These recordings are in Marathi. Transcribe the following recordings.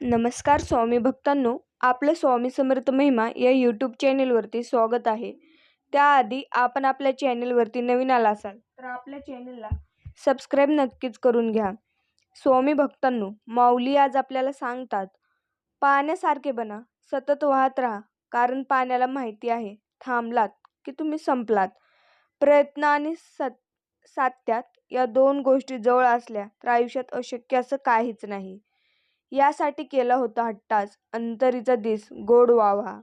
नमस्कार स्वामी भक्तांनो आपलं स्वामी समर्थ महिमा या यूट्यूब चॅनेलवरती स्वागत आहे. त्याआधी आपण आपल्या चॅनेलवरती नवीन आला असाल तर आपल्या चॅनेलला सबस्क्राईब नक्कीच करून घ्या. स्वामी भक्तांनो माऊली आज आपल्याला सांगतात पाण्यासारखे बना सतत वाहत राहा कारण पाण्याला माहिती आहे थांबलात की तुम्ही संपलात. प्रयत्न आणि सत सात्यात या दोन गोष्टी जवळ असल्या तर आयुष्यात अशक्य असं काहीच नाही. यासाठी केला होता हट्टास अंतरीचा दिस गोड व्हावा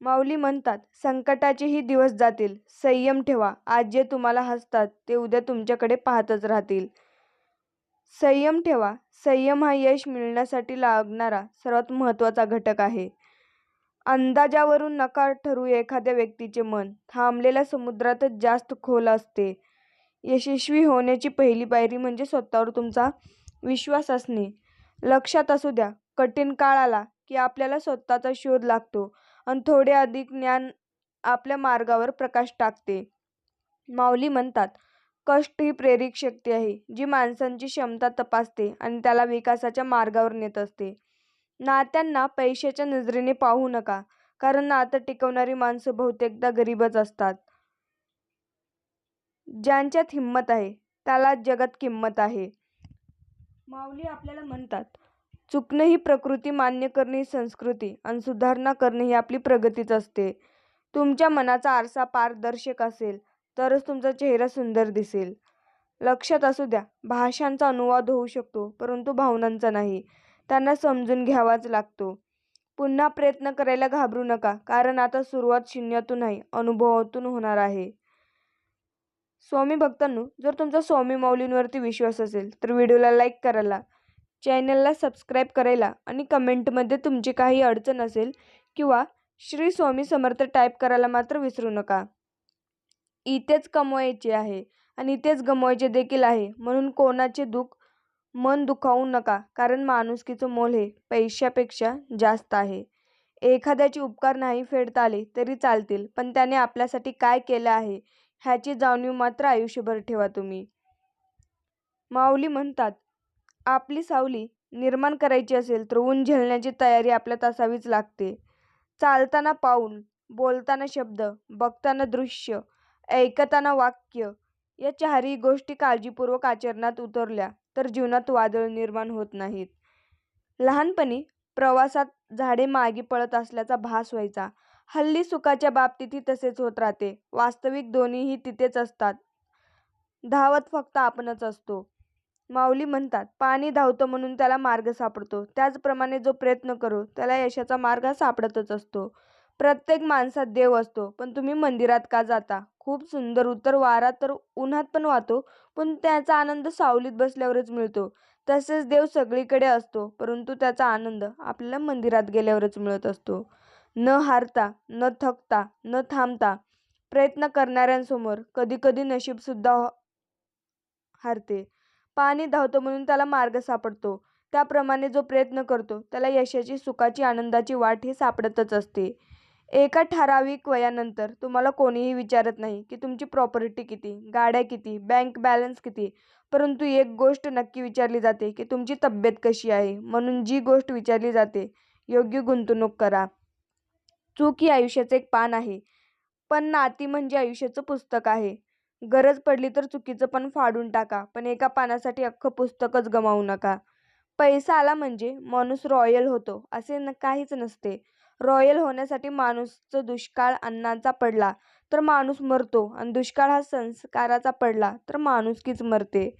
माऊली म्हणतात संकटाचेही दिवस जातील. संयम ठेवा. आज जे तुम्हाला हसतात ते उद्या तुमच्याकडे पाहतच राहतील. संयम ठेवा. संयम हा यश मिळण्यासाठी लागणारा सर्वात महत्त्वाचा घटक आहे. अंदाजावरून नकार ठरू एखाद्या व्यक्तीचे मन. थांबलेल्या समुद्रातच जास्त खोल असते. यशस्वी होण्याची पहिली पायरी म्हणजे स्वतःवर तुमचा विश्वास असणे. लक्षात असू द्या कठीण काळ आला की आपल्याला स्वतःचा शोध लागतो आणि थोडे अधिक ज्ञान आपल्या मार्गावर प्रकाश टाकते. माऊली म्हणतात कष्ट ही प्रेरक शक्ती आहे जी माणसांची क्षमता तपासते आणि त्याला विकासाच्या मार्गावर नेत असते. नात्यांना पैशाच्या नजरेने पाहू नका कारण नातं टिकवणारी माणसं बहुतेकदा गरीबच असतात. ज्यांच्यात हिंमत आहे त्याला जगात किंमत आहे. माऊली आपल्याला म्हणतात चुकणं ही प्रकृती मान्य करणे ही संस्कृती आणि सुधारणा करणे ही आपली प्रगतीच असते. तुमच्या मनाचा आरसा पारदर्शक असेल तरच तुमचा चेहरा सुंदर दिसेल. लक्षात असू द्या भाषांचा अनुवाद होऊ शकतो परंतु भावनांचा नाही. त्यांना समजून घ्यावाच लागतो. पुन्हा प्रयत्न करायला घाबरू नका कारण आता सुरुवात शून्यातून नाही अनुभवातून होणार आहे. स्वामी भक्तांनो जर तुमचा स्वामी माऊलींवरती विश्वास असेल तर व्हिडिओला लाईक करायला चॅनलला सबस्क्राईब करायला आणि कमेंटमध्ये तुमची काही अडचण असेल किंवा श्री स्वामी समर्थ टाईप करायला मात्र विसरू नका. इथेच कमवायचे आहे आणि इथेच गमवायचे देखील आहे म्हणून कोणाचे दुःख मन दुखावू नका कारण माणुसकीचं मोल हे पैशापेक्षा जास्त आहे. एखाद्याचे उपकार नाही फेडता आले तरी चालतील पण त्याने आपल्यासाठी काय केलं आहे ह्याची जाणीव मात्र आयुष्यभर ठेवा तुम्ही. माऊली म्हणतात आपली सावली निर्माण करायची असेल तर ऊन झेलण्याची तयारी आपल्यात असावीच लागते. चालताना पाऊल बोलताना शब्द बघताना दृश्य ऐकताना वाक्य या चारही गोष्टी काळजीपूर्वक आचरणात उतरल्या तर जीवनात वादळ निर्माण होत नाहीत. लहानपणी प्रवासात झाडे मागे पळत असल्याचा भास व्हायचा. हल्ली सुखाच्या बाबतीतही तसेच होत राहते. वास्तविक दोन्हीही तिथेच असतात. धावत फक्त आपणच असतो. माऊली म्हणतात पाणी धावतं म्हणून त्याला मार्ग सापडतो. त्याचप्रमाणे जो प्रयत्न करू त्याला यशाचा मार्ग सापडतच असतो. प्रत्येक माणसात देव असतो पण तुम्ही मंदिरात का जाता? खूप सुंदर उत्तर वारा तर उन्हात पण वाहतो पण त्याचा आनंद सावलीत बसल्यावरच मिळतो. तसेच देव सगळीकडे असतो परंतु त्याचा आनंद आपल्याला मंदिरात गेल्यावरच मिळत असतो. न हारता न थकता न थांबता प्रयत्न करणाऱ्यांसमोर कधीकधी नशीबसुद्धा हारते. पाणी धावतं म्हणून त्याला मार्ग सापडतो. त्याप्रमाणे जो प्रयत्न करतो त्याला यशाची सुखाची आनंदाची वाट ही सापडतच असते. एका ठराविक वयानंतर तुम्हाला कोणीही विचारत नाही की तुमची प्रॉपर्टी किती गाड्या किती बँक बॅलन्स किती परंतु एक गोष्ट नक्की विचारली जाते की तुमची तब्येत कशी आहे? म्हणून जी गोष्ट विचारली जाते योग्य गुंतवणूक करा. चूक ही आयुष्याचं एक पान आहे. पण नाती म्हणजे आयुष्याचं पुस्तक आहे. गरज पडली तर चुकीचं पण फाडून टाका पण एका पानासाठी अख्खं पुस्तकच गमावू नका. पैसा आला म्हणजे माणूस रॉयल होतो असे न काहीच नसते. रॉयल होण्यासाठी माणूसचं दुष्काळ अन्नाचा पडला तर माणूस मरतो. आणि दुष्काळ हा संस्काराचा पडला तर माणुसकीच मरते.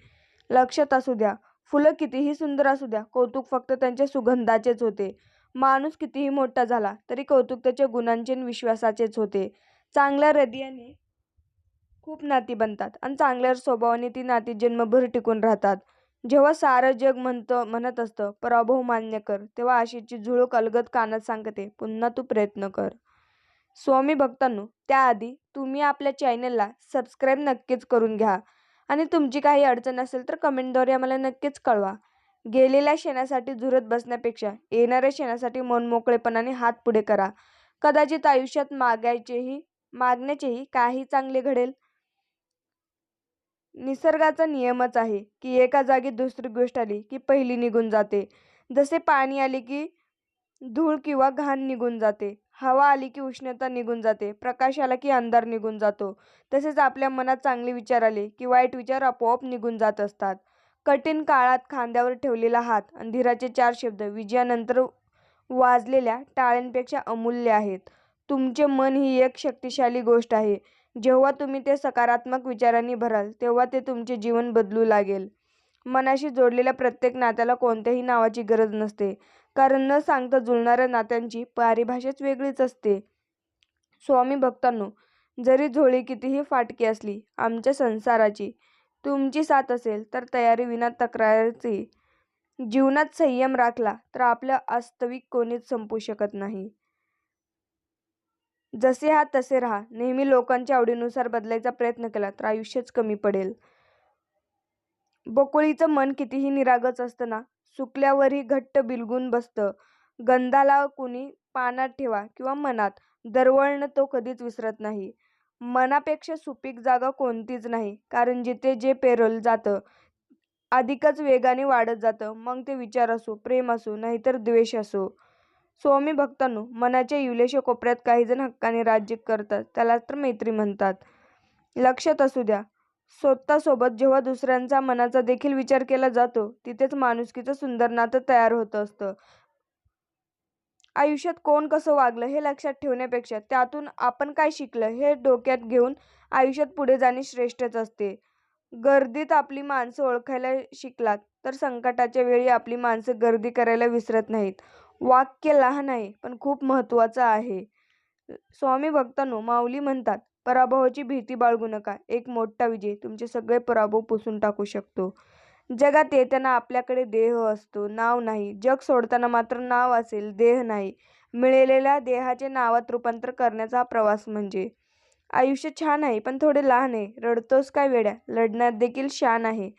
लक्षात असू द्या फुलं कितीही सुंदर असू द्या कौतुक फक्त त्यांच्या सुगंधाचेच होते. माणूस कितीही मोठा झाला तरी कौतुक त्याच्या गुणांचे आणि विश्वासाचेच होते. चांगल्या हृदयाने खूप नाती बनतात आणि चांगल्या स्वभावाने ती नाती जन्मभर टिकून राहतात. जेव्हा सारं जग म्हणतं म्हणत असतं पराभव मान्य कर तेव्हा आशेची झुळूक अलगद कानात सांगते पुन्हा तू प्रयत्न कर. स्वामी भक्तांनो त्याआधी तुम्ही आपल्या चॅनलला सबस्क्राईब नक्कीच करून घ्या. आणि तुमची काही अडचण असेल तर कमेंटद्वारे आम्हाला नक्कीच कळवा. गेलेल्या शेणासाठी झुरत बसण्यापेक्षा येणाऱ्या क्षणासाठी मनमोकळेपणाने हात पुढे करा. कदाचित आयुष्यात मागायचेही मागण्याचेही काही चांगले घडेल. निसर्गाचा नियमच आहे की एका जागी दुसरी गोष्ट आली की पहिली निघून जाते. जसे पाणी आले की धूळ किंवा घाण निघून जाते. हवा आली की उष्णता निघून जाते. प्रकाश आला की अंधार निघून जातो. तसेच आपल्या मनात चांगले विचार आले की वाईट विचार आपोआप निघून जात असतात. कठीण काळात खांद्यावर ठेवलेला हात अंधिराचे चार शब्द विजयानंतर वाजलेल्या टाळ्यांपेक्षा अमूल्य आहेत. तुमचे मन ही एक शक्तिशाली गोष्ट आहे. जेव्हा तुम्ही ते सकारात्मक विचारांनी भराल तेव्हा ते तुमचे जीवन बदलू लागेल. मनाशी जोडलेल्या प्रत्येक नात्याला कोणत्याही नावाची गरज नसते. कारण न सांगता जुळणाऱ्या नात्यांची पारिभाषाच वेगळीच असते. स्वामी भक्तांनो जरी झोळी कितीही फाटकी असली आमच्या संसाराची तुमची साथ असेल तर तयारी विना तक्रारीची जीवनात संयम राखला तर आपलं वास्तविक कोणीच संपू शकत नाही. जसे हा तसे राहा. नेहमी लोकांच्या आवडीनुसार बदलायचा प्रयत्न केला तर आयुष्यच कमी पडेल. बकुळीचं मन कितीही निरागच असतं ना सुकल्यावरही घट्ट बिलगून बसतं. गंधाला कुणी पानात ठेवा किंवा मनात. दरवळणं तो कधीच विसरत नाही. मनापेक्षा सुपीक जागा कोणतीच नाही. कारण जिथे जे पेरलं जातं अधिकच वेगाने वाढत जातं. मग ते विचार असो प्रेम असो नाहीतर द्वेष असो. स्वामी भक्तांनो मनाच्या युलेशा कोपऱ्यात काही जण हक्काने राज्य करतात. त्याला तर मैत्री म्हणतात. लक्षात असू द्या स्वतःसोबत जेव्हा दुसऱ्यांचा मनाचा देखील विचार केला जातो तिथेच माणुसकीचं सुंदर नातं तयार होत असतं. आयुष्यात कोण कसं वागलं हे लक्षात ठेवण्यापेक्षा त्यातून आपण काय शिकलं हे डोक्यात घेऊन आयुष्यात पुढे जाणे श्रेष्ठच असते. गर्दीत आपली माणसं ओळखायला शिकलात तर संकटाच्या वेळी आपली माणसं गर्दी करायला विसरत नाहीत. वाक्य लहान आहे पण खूप महत्त्वाचं आहे. स्वामी भक्तांनो माऊली म्हणतात पराभवाची भीती बाळगू नका. एक मोठा विजय तुमचे सगळे पराभव पुसून टाकू शकतो. जगात येताना आपल्याकडे देह असतो नाव नाही. जग सोडताना मात्र नाव असेल देह नाही. मिळालेल्या देहाचे नावात रूपांतर करण्याचा हा प्रवास म्हणजे. आयुष्य छान आहे पण थोडे लहान आहे. रडतोस काय वेड्या? लढण्यात देखील शान आहे.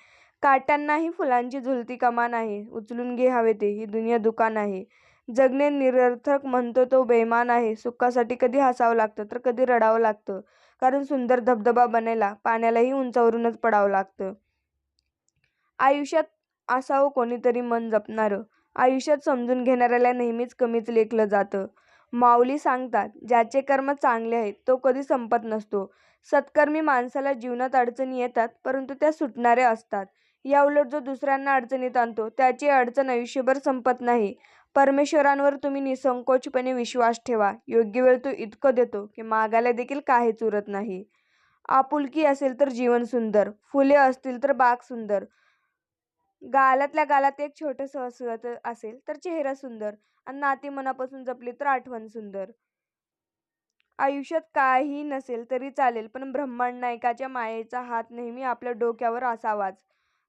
काट्यांनाही फुलांची झुलती कमान आहे. उचलून घे हवे ते ही दुनिया दुकान आहे. जगणे निरर्थक म्हणतो तो बेमान आहे. सुखासाठी कधी हसावं लागतं तर कधी रडावं लागतं. कारण सुंदर धबधबा बनायला पाण्यालाही उंचावरूनच पडावं लागतं. आयुष्यात असावं कोणीतरी मन जपणारं. आयुष्यात समजून घेणाऱ्याला नेहमीच कमीच लेखलं जातं. माऊली सांगतात ज्याचे कर्म चांगले आहेत तो कधी संपत नसतो. सत्कर्मी माणसाला जीवनात अडचणी येतात परंतु त्या सुटणाऱ्या असतात. याउलट जो दुसऱ्यांना अडचणीत आणतो त्याची अडचण आयुष्यभर संपत नाही. परमेश्वरांवर तुम्ही निसंकोचपणे विश्वास ठेवा. योग्य वेळ तो इतकं देतो की मागायला देखील काहीच उरत नाही. आपुलकी असेल तर जीवन सुंदर फुले असतील तर बाग सुंदर. गालातल्या गालात एक छोटंसं हसत असेल तर चेहरा सुंदर आणि नाती मनापासून जपली तर आठवण सुंदर. आयुष्यात काही नसेल तरी चालेल पण ब्रह्मांड नायकाच्या मायेचा हात नेहमी आपल्या डोक्यावर असावाच.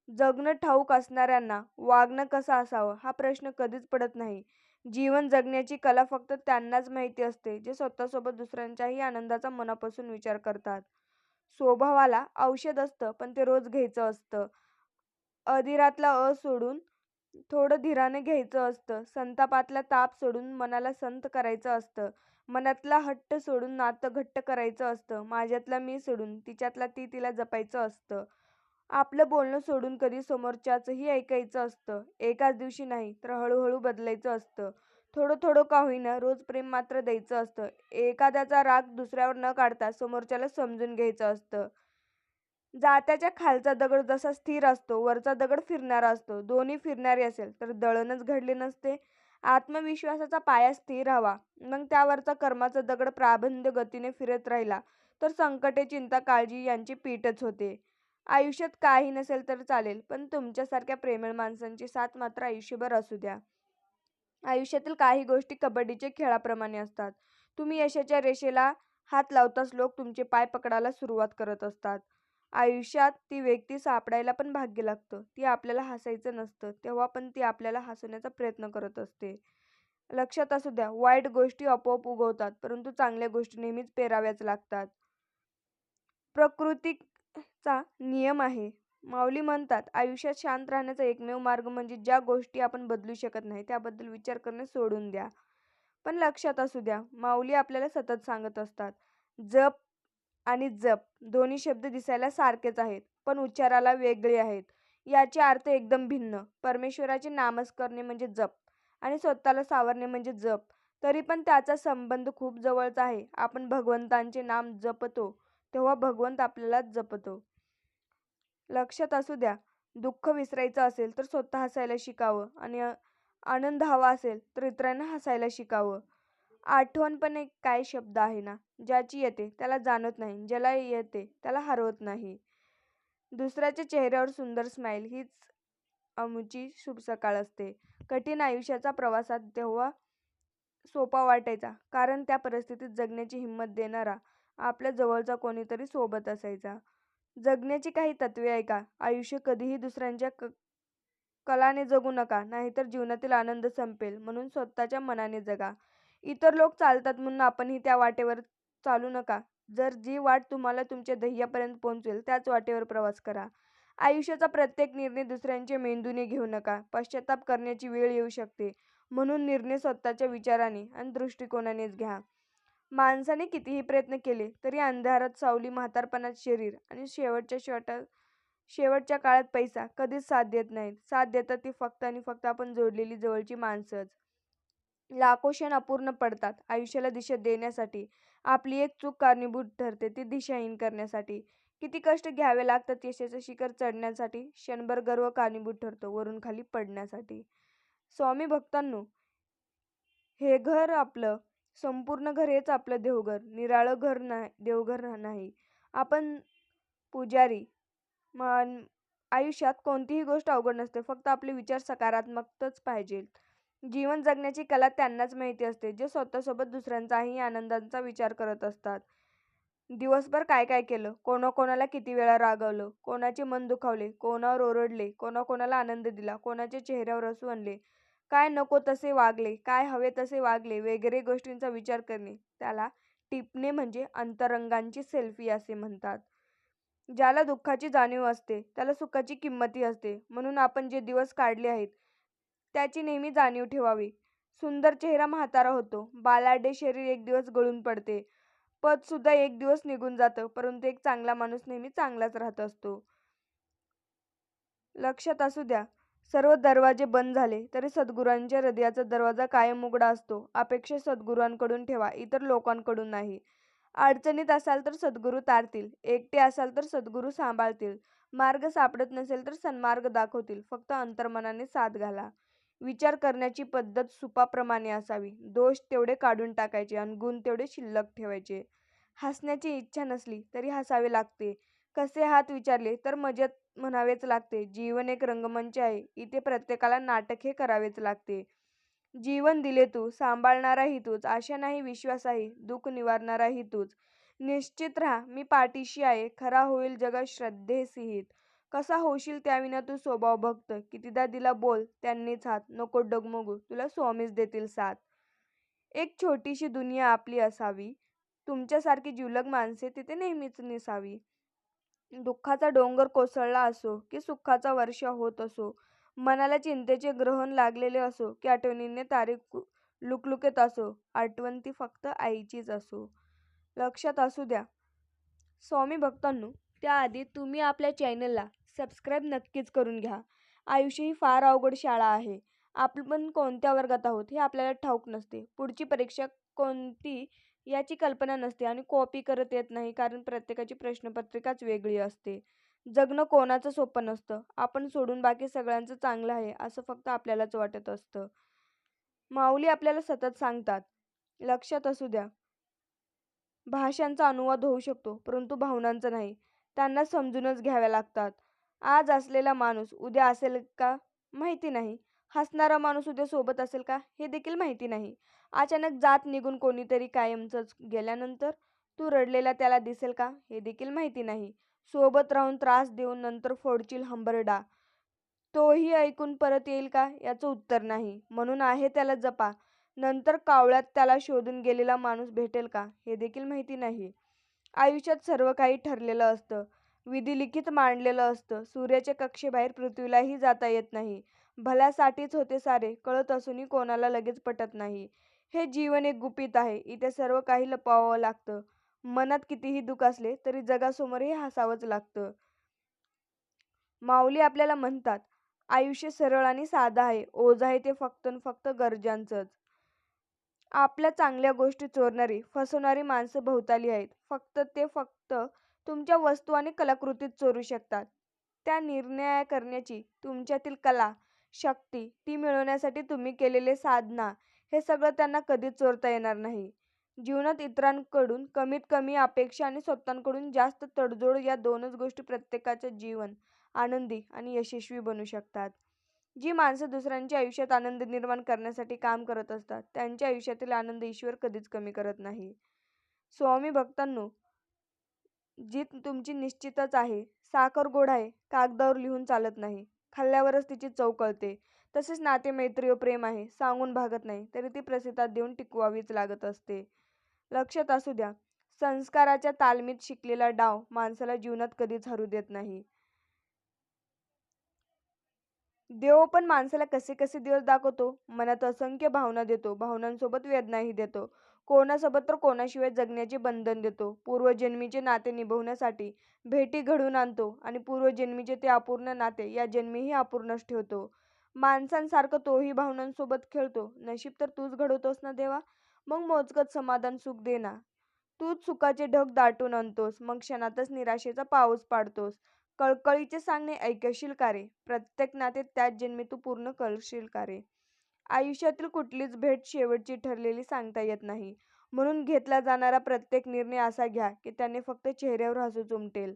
जगणं ठाऊक असणाऱ्यांना वागणं कसं असावं हा प्रश्न कधीच पडत नाही. जीवन जगण्याची कला फक्त त्यांनाच माहिती असते जे स्वतःसोबत दुसऱ्यांच्याही आनंदाचा मनापासून विचार करतात. स्वभावाला औषध असतं पण ते रोज घ्यायचं असतं. अधीरातला अ सोडून थोडं धीराने घ्यायचं असतं. संतापातला ताप सोडून मनाला संत करायचं असतं. मनातला हट्ट सोडून नातं घट्ट करायचं असतं. माझ्यातला मी सोडून तिच्यातला ती तिला जपायचं असतं. आपलं बोलणं सोडून कधी समोरच्याचंही ऐकायचं असतं. एकाच दिवशी नाही तर हळूहळू बदलायचं असतं. थोडं थोडं का होईना रोज प्रेम मात्र द्यायचं असतं. एखाद्याचा राग दुसऱ्यावर न काढता समोरच्याला समजून घ्यायचं असतं. जात्याच्या खालचा दगड जसा स्थिर असतो वरचा दगड फिरणारा असतो. दोन्ही फिरणारे असेल तर दळणच घडले नसते. आत्मविश्वासाचा पाया स्थिर हवा मग त्यावरचा कर्माचा दगड प्राबंध गतीने फिरत राहिला तर संकटे चिंता काळजी यांची पीठच होते. आयुष्यात काही नसेल तर चालेल पण तुमच्यासारख्या प्रेमळ माणसांची साथ मात्र आयुष्यभर असू द्या. आयुष्यातील काही गोष्टी कबड्डीच्या खेळाप्रमाणे असतात. तुम्ही यशाच्या रेषेला हात लावताच लोक तुमचे पाय पकडायला सुरुवात करत असतात. आयुष्यात ती व्यक्ती सापडायला पण भाग्य लागतं. ती आपल्याला हसायचं नसतं. तेव्हा पण ती आपल्याला हसवण्याचा प्रयत्न करत असते. लक्षात असू द्या वाईट गोष्टी आपोआप उगवतात परंतु चांगल्या गोष्टी नेहमीच पेराव्याच लागतात. प्रकृतीचा नियम आहे. माऊली म्हणतात आयुष्यात शांत राहण्याचा एकमेव मार्ग म्हणजे ज्या गोष्टी आपण बदलू शकत नाही त्याबद्दल विचार करणे सोडून द्या. पण लक्षात असू द्या माऊली आपल्याला सतत सांगत असतात जप आणि जप दोन्ही शब्द दिसायला सारखेच आहेत पण उच्चाराला वेगळे आहेत याचे अर्थ एकदम भिन्न. परमेश्वराचे नामस्मरणे म्हणजे जप आणि स्वतःला सावरणे म्हणजे जप. तरी पण त्याचा संबंध खूप जवळचा आहे. आपण भगवंतांचे नाम जपतो तेव्हा भगवंत आपल्यालाच जपतो. लक्षात असू द्या, दुःख विसरायचं असेल तर स्वतः हसायला शिकावं आणि आनंद हवा असेल तर इतरांना हसायला शिकावं. आठवण पण एक काय शब्द आहे ना, ज्याची येते त्याला जाणवत नाही, ज्याला येते त्याला हरवत नाही. दुसऱ्याच्या चेहऱ्यावर सुंदर स्माईल हीच आमची शुभ सकाळ असते. कठीण आयुष्याचा प्रवासात तेव्हा सोपा वाटायचा कारण त्या परिस्थितीत जगण्याची हिंमत देणारा आपल्या जवळचा कोणीतरी सोबत असायचा. जगण्याची काही तत्त्वे ऐका. आयुष्य कधीही दुसऱ्यांच्या क कलाने जगू नका नाहीतर जीवनातील आनंद संपेल म्हणून स्वतःच्या मनाने जगा. इतर लोक चालतात म्हणून आपणही त्या वाटेवर चालू नका. जर जी वाट तुम्हाला तुमच्या ध्येयापर्यंत पोहोचवेल त्याच वाटेवर प्रवास करा. आयुष्याचा प्रत्येक निर्णय दुसऱ्यांच्या मेंदूने घेऊ नका. पश्चाताप करण्याची वेळ येऊ शकते म्हणून निर्णय स्वतःच्या विचाराने आणि दृष्टिकोनानेच घ्या. माणसाने कितीही प्रयत्न केले तरी अंधारात सावली, म्हातारपणात शरीर आणि शेवटच्या काळात पैसा कधीच साथ देत नाहीत. साथ देतात ती फक्त आणि फक्त आपण जोडलेली जवळची माणसंच. लाखो क्षण अपूर्ण पडतात आयुष्याला दिशा देण्यासाठी. आपली एक चूक कारणीभूत ठरते ती दिशाहीन करण्यासाठी. किती कष्ट घ्यावे लागतात यशाचं शिखर चढण्यासाठी. क्षणभर गर्व कारणीभूत ठरतो वरून खाली पडण्यासाठी. स्वामी भक्तांनो, हे घर आपलं. संपूर्ण घर हेच आपलं देवघर. निराळं घर नाही देवघर नाही. आपण पुजारी. आयुष्यात कोणतीही गोष्ट अवघड नसते. फक्त आपले विचार सकारात्मकच पाहिजेत. जीवन जगण्याची कला त्यांनाच माहिती असते जे स्वतःसोबत दुसऱ्यांचाही आनंदांचा विचार करत असतात. दिवसभर काय काय केलं, कोणाकोणाला किती वेळा रागावलं, कोणाचे मन दुखावले, कोणावर ओरडले, कोणाकोणाला आनंद दिला, कोणाच्या चेहऱ्यावर हसू आणले, काय नको तसे वागले, काय हवे तसे वागले? वगैरे गोष्टींचा विचार करणे. त्याला टिपणे म्हणजे अंतरंगांची सेल्फी असे म्हणतात. ज्याला दुःखाची जाणीव असते त्याला सुखाची किंमतही असते. म्हणून आपण जे दिवस काढले आहेत त्याची नेहमी जाणीव ठेवावी. सुंदर चेहरा म्हातारा होतो, बालाढ्य शरीर एक दिवस गळून पडते, पद सुद्धा एक दिवस निघून जातं परंतु एक चांगला माणूस नेहमी चांगलाच राहत असतो. लक्षात असू द्या, सर्व दरवाजे बंद झाले तरी सद्गुरूंच्या हृदयाचा दरवाजा कायम उघडा असतो. अपेक्षा सद्गुरूंकडून ठेवा, इतर लोकांकडून नाही. अडचणीत असाल तर सद्गुरू तारतील, एकटे असाल तर सद्गुरू सांभाळतील, मार्ग सापडत नसेल तर सन्मार्ग दाखवतील. फक्त अंतर्मनाने साथ घाला. विचार करण्याची पद्धत सुपाप्रमाणे असावी. दोष तेवढे काढून टाकायचे आणि गुण तेवढे शिल्लक ठेवायचे. हसण्याची इच्छा नसली तरी हसावे लागते. कसे हात विचारले तर मजेत म्हणावेच लागते. जीवन एक रंगमंच आहे. इथे प्रत्येकाला नाटक हे करावेच लागते. जीवन दिले तू, सांभाळणाराही तूच, आशा नाही विश्वास आहे, दुःख निवारणाराही तूच. निश्चित राहा मी पाठीशी आहे, खरा होईल जगात श्रद्धेसहित. कसा होशील त्याविना तू स्वभाव भक्त कितीदा दिला बोल त्यांनीच हात, नको डगमगू. तुला स्वामीच देतील साथ. एक छोटीशी दुनिया आपली असावी, तुमच्यासारखी जिवलग माणसे तिथे नेहमीच निसावी. दुःखाचा डोंगर कोसळला असो की सुखाचा वर्ष होत असो, मनाला चिंतेचे ग्रहण लागलेले असो की आठवणीने तारीख लुकलुकेत असो, आठवण ती फक्त आईचीच असो. लक्षात असू द्या, स्वामी भक्तांनो, त्याआधी तुम्ही आपल्या चॅनलला सबस्क्राईब नक्कीच करून घ्या. आयुष्य ही फार अवघड शाळा आहे. आपण कोणत्या वर्गात आहोत हे आपल्याला ठाऊक नसते. पुढची परीक्षा कोणती याची कल्पना नसते आणि कॉपी करत येत नाही कारण प्रत्येकाची प्रश्नपत्रिकाच वेगळी असते. जगणं कोणाचं सोपं नसतं. आपण सोडून बाकी सगळ्यांचं चांगलं आहे असं फक्त आपल्यालाच वाटत असतं. माऊली आपल्याला सतत सांगतात, लक्षात असू द्या, भाषांचा अनुवाद होऊ शकतो परंतु भावनांचा नाही. त्यांना समजूनच घ्याव्या लागतात. आज असलेला माणूस उद्या असेल का माहिती नाही. हसणारा माणूस उद्या सोबत असेल का हे देखील माहिती नाही. अचानक जात निघून कोणीतरी कायमचंच गेल्यानंतर तू रडलेला त्याला दिसेल का हे देखील माहिती नाही. सोबत राहून त्रास देऊन नंतर फोडचिल हंबरडा, तोही ऐकून परत येईल का याचं उत्तर नाही. म्हणून आहे त्याला जपा. नंतर कावळ्यात त्याला शोधून गेलेला माणूस भेटेल का हे देखील माहिती नाही. आयुष्यात सर्व काही ठरलेलं असतं, विधिलिखित मांडलेलं असतं. सूर्याच्या कक्षेबाहेर पृथ्वीलाही जाता येत नाही. भल्यासाठीच होते सारे कळत असूनही कोणाला लगेच पटत नाही. हे जीवन एक गुपित आहे. इथे सर्व काही लपवावं लागतं. मनात कितीही दुःख असले तरी जगासमोर हे हसावंच लागतं. माऊली आपल्याला म्हणतात आयुष्य सरळ आणि साधं आहे ओझ आहे ते फक्त फक्त गरजांचंच आपल्या चांगल्या गोष्टी चोरणारी फसवणारी माणसं भोवताली आहेत फक्त ते फक्त तुमच्या वस्तू आणि कलाकृतीत चोरू शकतात. त्या निर्णय करण्याची तुमच्यातील कला शक्ती ती मिळवण्यासाठी तुम्ही केलेले साधना हे सगळं त्यांना कधीच चोरता येणार नाही. जीवनात इतरांकडून कमीत कमी अपेक्षा आणि स्वतःकडून जास्त तडजोड या दोनच गोष्टी प्रत्येकाचं जीवन आनंदी आणि यशस्वी बनू शकतात. जी माणसं दुसऱ्यांच्या आयुष्यात आनंद निर्माण करण्यासाठी काम करत असतात त्यांच्या आयुष्यातील आनंद ईश्वर कधीच कमी करत नाही. स्वामी भक्तांनो जी तुमची निश्चितच आहे. साखर गोड आहे. कागदावर लिहून चालत नाही. खाल्ल्यावरच तिची चव कळते. तसेच नाते मैत्री व प्रेम आहे. सांगून भागत नाही. तरी ती प्रसिद्धात देऊन टिकवावीच लागत असते. लक्षात असू द्या. संस्काराच्या तालमीत शिकलेला डाव माणसाला जीवनात कधीच हरू देत नाही. देव पण माणसाला कसे कसे दिवस दाखवतो? मनात असंख्य भावना देतो. भावनांसोबत वेदनाही देतो. कोणासोबत तर कोणाशिवाय जगण्याचे बंधन देतो. पूर्वजन्मीचे नाते निभवण्यासाठी भेटी घडवून आणतो आणि पूर्वजन्मीचे ते अपूर्ण नाते या जन्मीही अपूर्णच ठेवतो. माणसांसारखं तोही भावनांसोबत खेळतो. नशीब तर तूच घडवतोस ना देवा? मग मोजकत समाधान सुख दे ना तूच सुखाचे ढग दाटून आणतोस. मग क्षणातच निराशेचा पाऊस पाडतोस. कळकळीचे सांगणे ऐकशील का रे? प्रत्येक नाते त्याच जन्मी तू पूर्ण करशील का रे? आयुष्यातील कुठलीच भेट शेवटची ठरलेली सांगता येत नाही. म्हणून घेतला जाणारा प्रत्येक निर्णय असा घ्या की त्याने फक्त चेहऱ्यावर हसूच उमटेल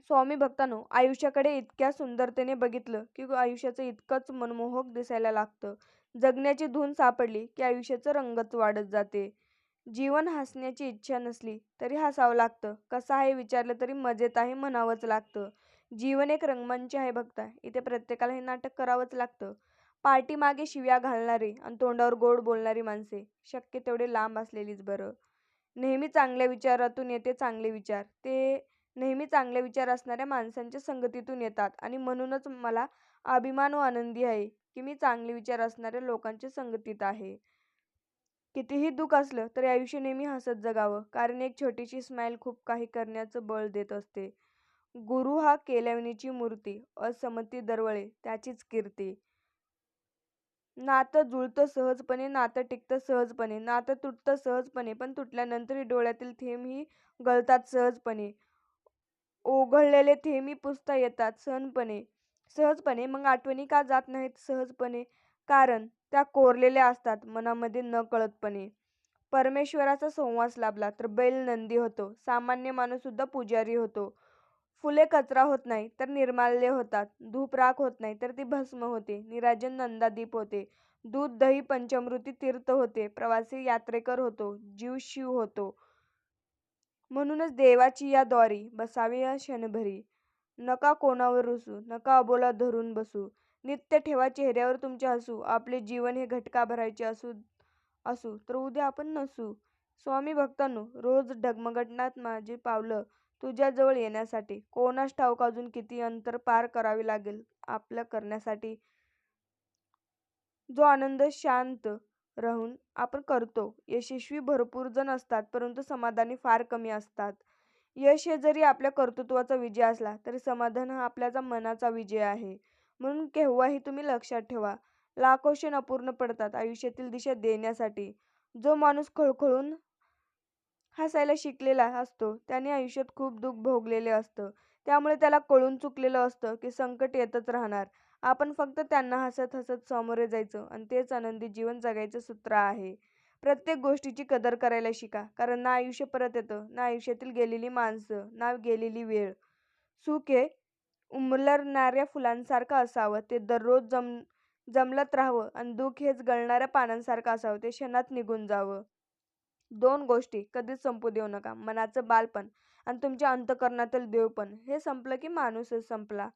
स्वामी भक्तांनो आयुष्याकडे इतक्या सुंदरतेने बघितलं की आयुष्याचं इतकंच मनमोहक दिसायला लागतं. जगण्याची धून सापडली की आयुष्याचं रंगच वाढत जाते. जीवन हसण्याची इच्छा नसली तरी हसावं लागतं. कसं आहे विचारलं तरी मजेत आहे म्हणावंच लागतं. जीवन एक रंगमंच आहे भक्ता. इथे प्रत्येकाला हे नाटक करावंच लागतं. पाठीमागे शिव्या घालणारी आणि तोंडावर गोड बोलणारी माणसे. शक्य तेवढे लांब असलेलीच बरं. नेहमी चांगल्या विचारातून येते चांगले विचार. ते नेहमी चांगले विचार असणाऱ्या माणसांच्या संगतीतून येतात आणि म्हणूनच मला अभिमान व आनंदी आहे की मी चांगले विचार असणाऱ्या लोकांच्या संगतीत आहे. कितीही दुःख असलं तरी आयुष्य नेहमी हसत जगावं कारण एक छोटीशी स्माईल खूप काही करण्याचं बळ देत असते. गुरु हा केल्यावनीची मूर्ती असमती दरवळे त्याचीच कीर्ती. नातं जुळतं सहजपणे नातं टिकतं सहजपणे नातं तुटतं सहजपणे पण तुटल्यानंतरही डोळ्यातील थेंबही गळतात सहजपणे. ओघळलेले थेंबही पुसता येतात सहनपणे सहजपणे मग आठवणी का जात नाहीत सहजपणे? कारण त्या कोरलेल्या असतात मनामध्ये न कळतपणे परमेश्वराचा संवास लाभला तर बैल नंदी होतो. सामान्य माणूससुद्धा पुजारी होतो. फुले कचरा होत नाही तर निर्माल्य होतात. धूप राख होत नाही तर ती भस्म होते. निराजन नंदादीप होते. दूध दही पंचमृती तीर्थ होते. प्रवासी यात्रेकर होतो. जीव शिव होतो. म्हणूनच देवाची या द्वारी बसावी या क्षणभरी. नका कोणावर रुसू नका अबोला धरून बसू. नित्य ठेवा चेहऱ्यावर तुमचे हसू. आपले जीवन हे घटका भरायचे असू असू तर उद्या आपण नसू. स्वामी भक्तांनो रोज ढगमगटनात माझे पावलं तुझ्याजवळ येण्यासाठी. कोणास ठाऊक अजून किती अंतर पार करावे लागेल? आपलं करण्यासाठी जो आनंद शांत राहून आपण करतो. यशस्वी भरपूर जण असतात परंतु समाधानी फार कमी असतात. यश हे जरी आपल्या कर्तृत्वाचा विजय असला तरी समाधान हा आपल्याचा मनाचा विजय आहे. म्हणून केव्हाही तुम्ही लक्षात ठेवा लाखो क्षण अपूर्ण पडतात आयुष्यातील दिशा देण्यासाठी. जो माणूस खळखळून हसायला शिकलेला असतो. त्याने आयुष्यात खूप दुःख भोगलेले असतं. त्यामुळे त्याला कळून चुकलेलं असतं की संकट येतच राहणार. आपण फक्त त्यांना हसत हसत सामोरे जायचं आणि तेच आनंदी जीवन जगायचं सूत्र आहे. प्रत्येक गोष्टीची कदर करायला शिका. कारण ना आयुष्य परत येतं ना आयुष्यातील गेलेली माणसं ना गेलेली वेळ. सुख हे उमलणाऱ्या फुलांसारखं असावं. ते दररोज जम जमलत राहावं आणि दुःख हेच गळणाऱ्या पानांसारखं असावं. ते क्षणात निघून जावं. दोन गोष्टी कधीच संपू देऊ नका. मनाचं बालपण आणि तुमच्या अंतकरणातील देवपण हे संपलं की माणूसच संपला.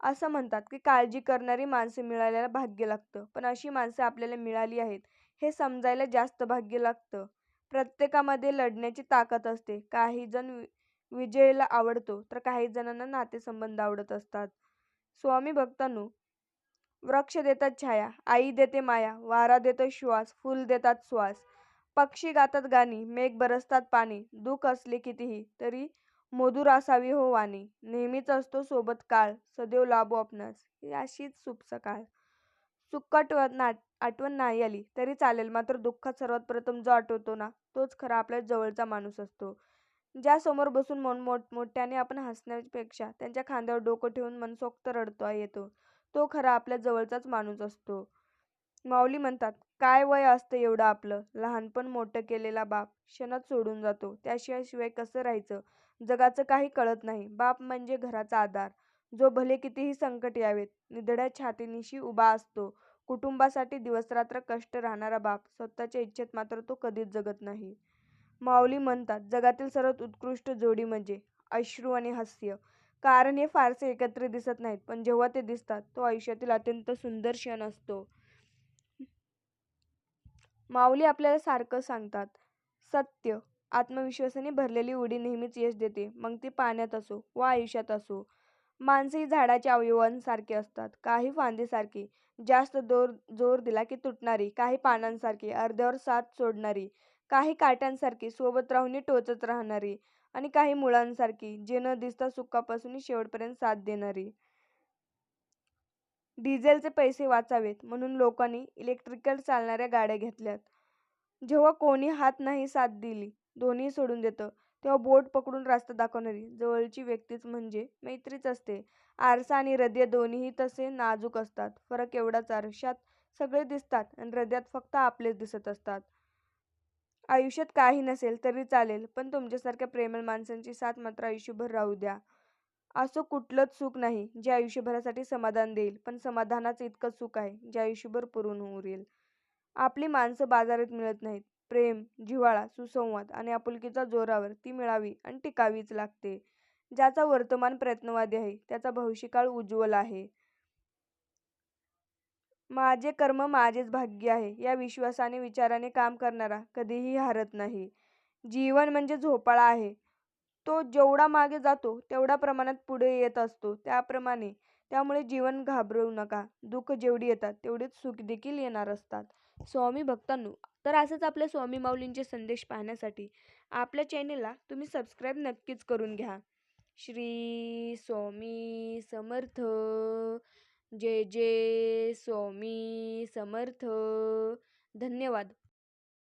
असं म्हणतात की काळजी करणारी माणसं मिळायला भाग्य लागतं. पण अशी माणसं आपल्याला मिळाली आहेत हे समजायला जास्त भाग्य लागतं. प्रत्येकामध्ये लढण्याची ताकद असते. काही जण विजयला आवडतो तर काही जणांना नातेसंबंध आवडत असतात. स्वामी भक्तांनो वृक्ष देतात छाया आई देते माया वारा देतो श्वास फुल देतात श्वास. पक्षी गातात गाणी मेघ बरसतात पाणी दुःख असले कितीही तरी मधुर असावी हो वाणी. नेहमीच असतो सोबत काळ सदैव लाभो आपणास. ही अशीच सुप सकाळ. सुख नाट आठवण नाही आली तरी चालेल मात्र दुःखात सर्वात प्रथम जो आठवतो ना तोच खरा आपल्या जवळचा माणूस असतो. ज्यासमोर बसून मन मोठ्याने आपण हसण्यापेक्षा त्यांच्या खांद्यावर डोकं ठेवून मनसोक्त रडतो येतो तो खरा आपल्या जवळचाच माणूस असतो. माऊली म्हणतात काय वय असतं एवढं आपलं? लहानपण मोठं केलेला बाप क्षणात सोडून जातो. त्याशिवाय शिवाय कसं राहायचं? जगाचं काही कळत नाही. बाप म्हणजे घराचा आधार. जो भले कितीही संकट यावेत निधड्या छातीनिशी उभा असतो. कुटुंबासाठी दिवसरात्र कष्ट राहणारा बाप स्वतःच्या इच्छेत मात्र तो कधीच जगत नाही. माऊली म्हणतात जगातील सर्वात उत्कृष्ट जोडी म्हणजे अश्रू आणि हास्य. कारण हे फारसे एकत्र दिसत नाहीत पण जेव्हा ते दिसतात तो आयुष्यातील अत्यंत सुंदर क्षण असतो. माऊली आपल्याला सारखं सांगतात. सत्य आत्मविश्वासाने भरलेली उडी नेहमीच यश देते. मग ती पाण्यात असो व आयुष्यात असो. माणसे ही झाडाच्या अवयवांसारखी असतात. काही फांदीसारखी जास्त जोर जोर दिला की तुटणारी. काही पानांसारखी अर्ध्यावर साथ सोडणारी. काही काट्यांसारखी सोबत राहून टोचत राहणारी. आणि काही मुळांसारखी जे न दिसता सुखापासून शेवटपर्यंत साथ देणारी. डिझेलचे पैसे वाचावेत म्हणून लोकांनी इलेक्ट्रिकल चालणाऱ्या गाड्या घेतल्यात. जेव्हा कोणी हात नाही साथ दिली दोन्ही सोडून देतं तेव्हा बोट पकडून रस्ता दाखवणारी जवळची व्यक्तीच म्हणजे मैत्रीच असते. आरसा आणि हृदय दोन्हीही तसे नाजूक असतात. फरक एवढाच आरशात सगळे दिसतात आणि हृदयात फक्त आपलेच दिसत असतात. आयुष्यात काही नसेल तरी चालेल पण तुमच्यासारख्या प्रेमळ माणसांची साथ मात्र आयुष्यभर राहू द्या. असं कुठलंच सुख नाही जे आयुष्यभरासाठी समाधान देईल. पण समाधानाचं इतकं सुख आहे जे आयुष्यभर पुरून उरेल. आपली माणसं बाजारात मिळत नाहीत. प्रेम जिव्हाळा सुसंवाद आणि आपुलकीच्या जोरावर ती मिळावी आणि टिकावीच लागते. ज्याचा वर्तमान प्रयत्नवादी आहे त्याचा भविष्यकाळ उज्ज्वल आहे. माझे कर्म माझेच भाग्य आहे या विश्वासाने विचाराने काम करणारा कधीही हारत नाही. जीवन म्हणजे झोपाळा आहे. तो जेवढा मागे जातो तेवढ्या प्रमाणात पुढे येत असतो. त्याप्रमाणे त्यामुळे जीवन घाबरवू नका. दुःख जेवढी येतात तेवढेच सुख देखील येणार असतात. स्वामी भक्तांनो तर असंच आपल्या स्वामी माऊलींचे संदेश पाहण्यासाठी आपल्या चॅनेलला तुम्ही सबस्क्राईब नक्कीच करून घ्या. श्री स्वामी समर्थ. जय जय स्वामी समर्थ. धन्यवाद.